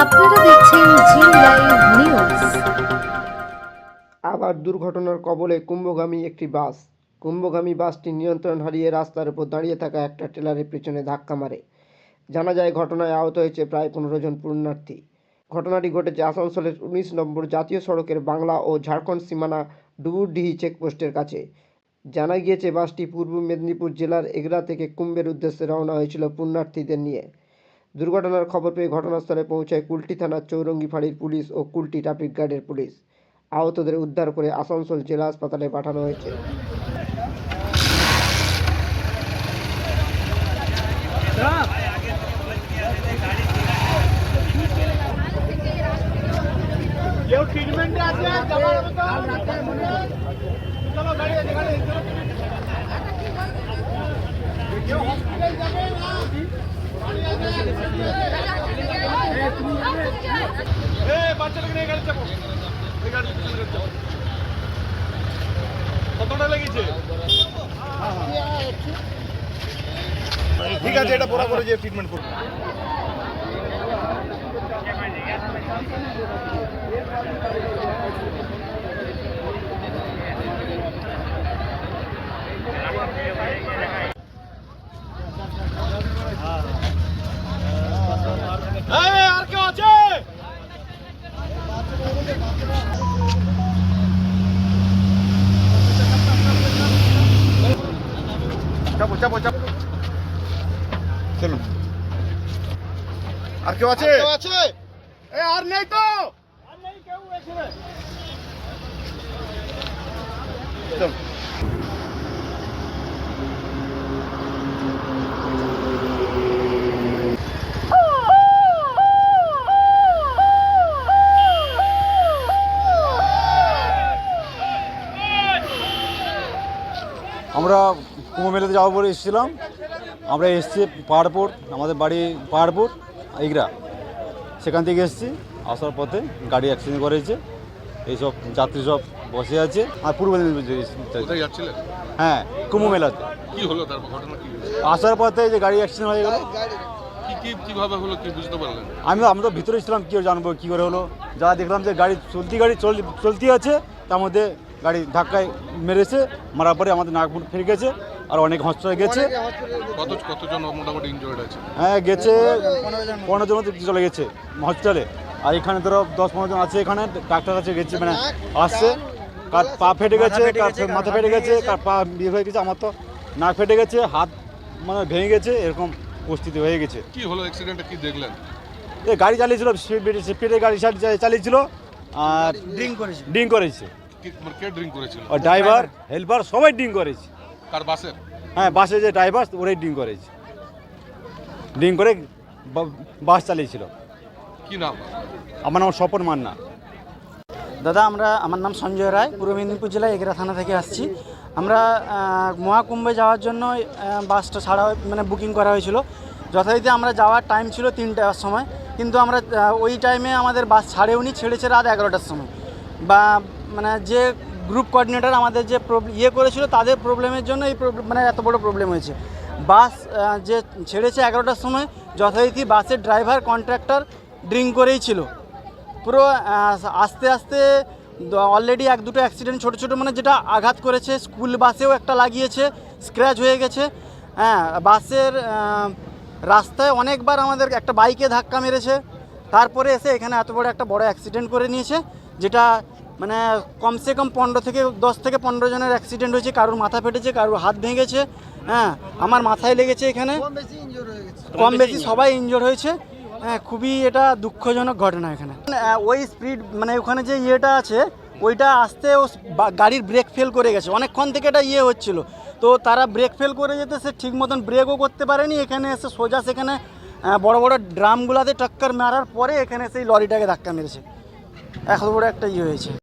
আপনারা দেখছেন জি live news আবার দুর্ঘটনার কবলে কুম্ভগামী একটি বাস। কুম্ভগামী বাসটি নিয়ন্ত্রণ হারিয়ে রাস্তার উপর দাঁড়িয়ে থাকা একটা ট্রেলারের পেছনে ধাক্কা মারে। জানা যায়, ঘটনায় আহত হয়েছে প্রায় পনেরো জন পুণ্যার্থী। ঘটনাটি ঘটেছে আসানসোলের উনিশ নম্বর জাতীয় সড়কের বাংলা ও ঝাড়খণ্ড সীমানা ডুবুরডিহি চেকপোস্টের কাছে। জানা গিয়েছে, বাসটি পূর্ব মেদিনীপুর জেলার এগরা থেকে কুম্ভের উদ্দেশ্যে রওনা হয়েছিল পুণ্যার্থীদের নিয়ে। দুর্ঘটনার খবর পেয়ে ঘটনাস্থলে পৌঁছায় কুলটি থানার চৌরঙ্গি ফাঁড়ির পুলিশ ও কুলটি ট্রাফিক গার্ডের পুলিশ। আহতদের উদ্ধার করে আসানসোল জেলা হাসপাতালে পাঠানো হয়েছে। কেউ ট্রিটমেন্টে আছে যাবার হবে তো চলো গাড়ি আছে গাড়ি আছে, চলো। কেউ হসপিটাল যাবে না এ বাচ্চাটাকে নিয়ে গাড়ি চাপো। এই গাড়ি পিছনে গাড়ি চাপো। কতটা লেগেছে? ঠিক আছে এটা পড়া করে যে ট্রিটমেন্ট করব। এই, আর কেউ আছে চাপো চাপো চাপো চলুন আর কেউ আছে কেউ আছে এ আর নেই তো আর নেই কেউ এখানে চল আমরা কুম্ভ মেলাতে যাব বলে এসেছিলাম। আমরা এসেছি পাহাড়পুর আমাদের বাড়ি পাহাড়পুর ইগরা। সেখান থেকে এসেছি আসার পথে গাড়ি অ্যাক্সিডেন্ট করেছে। এইসব যাত্রী সব বসে আছে। আর পূর্ব মেদিনীপুর হ্যাঁ কুম্ভ মেলাতে কি হলো তার ঘটনা কি আসার পথে যে গাড়ি অ্যাক্সিডেন্ট হয়ে গেল। কি কি কীভাবে হলো কি বুঝতে পারলেন আমি আমরা ভিতরে ছিলাম কী জানব কী করে হলো? যা দেখলাম যে গাড়ি চলতি গাড়ি চল চলতি আছে তার মধ্যে গাড়ি ধাক্কায় মেরেছে মারার পরে আমাদের নাগপুর ফিরে গেছে আর অনেক হসপিটালে গেছে। কত কতজন মোটামুটি ইনজয়েড আছে হ্যাঁ গেছে পনেরো জন চলে গেছে হসপিটালে। আর এখানে ধরো দশ পনেরো জন আছে এখানে ডাক্তার কাছে গেছে মানে আসছে। কার পা ফেটে গেছে কার মাথা ফেটে গেছে কার পা বিয়ে হয়ে গেছে আমার তো নাক ফেটে গেছে হাত মানে ভেঙে গেছে এরকম পরিস্থিতি হয়ে গেছে। কি হলো অ্যাক্সিডেন্টে কি দেখলেন? এই গাড়ি চালিয়েছিল স্পিডে গাড়ি চালি- চালিয়েছিল আর ড্রিঙ্ক করেছে। ড্রিঙ্ক করেছে। কি কে ড্রিঙ্ক করেছিল? আর ড্রাইভার হেল্পার সবাই ড্রিঙ্ক করেছে। কার বাসের? হ্যাঁ বাসে যে ড্রাইভার ওরাই ড্রিঙ্ক করেছে। ড্রিঙ্ক করে বা- বাস চালিয়েছিল। কি নাম? আমার নাম স্বপন মান্না। দাদা আমরা আমার নাম সঞ্জয় রায় পূর্ব মেদিনীপুর জেলায় এগরা থানা থেকে আসছি। আমরা মহাকুম্ভে যাওয়ার জন্য বাসটা ছাড়া মানে বুকিং করা হয়েছিল। যথারীতি আমরা যাওয়ার টাইম ছিল তিনটার সময়। কিন্তু আমরা ওই টাইমে আমাদের বাস ছাড়েওনি ছেড়েছে রাত এগারোটার সময়। বা মানে যে গ্রুপ কোঅর্ডিনেটর আমাদের যে ইয়ে করেছিল, তাদের প্রবলেমের জন্য এই মানে এত বড় প্রবলেম হয়েছে। বাস যে ছেড়েছে এগারোটার সময়, যথারীতি বাসের ড্রাইভার কন্ট্রাক্টর ড্রিঙ্ক করেই ছিল। পুরো আস্তে আস্তে অলরেডি এক দুটো অ্যাক্সিডেন্ট ছোটো ছোটো মানে যেটা আঘাত করেছে স্কুল বাসেও একটা লাগিয়েছে স্ক্র্যাচ হয়ে গেছে। হ্যাঁ বাসের রাস্তায় অনেকবার আমাদের একটা বাইকে ধাক্কা মেরেছে। তারপরে এসে এখানে এত বড় একটা বড় অ্যাক্সিডেন্ট করে নিয়েছে, যেটা মানে কমসে কম পনেরো থেকে দশ থেকে পনেরো জনের অ্যাক্সিডেন্ট হয়েছে কারোর মাথা ফেটেছে কারোর হাত ভেঙেছে হ্যাঁ আমার মাথায় লেগেছে এখানে। কম বেশি সবাই ইনজোর হয়েছে। হ্যাঁ খুবই এটা দুঃখজনক ঘটনা এখানে। ওই স্পিড মানে ওখানে যে ইয়েটা আছে ওইটা আসতে ও গাড়ির ব্রেক ফেল করে গেছে। অনেকক্ষণ থেকে এটা ইয়ে হচ্ছিল। তো তারা ব্রেক ফেল করে যেতে সে ঠিক মতন ব্রেকও করতে পারেনি। এখানে এসে সোজা সেখানে বড় বড় ড্রামগুলাতে টক্কর মারার পরে এখানে সেই লরিটাকে ধাক্কা মেরেছে। এত বড় একটা ইয়ে হয়েছে।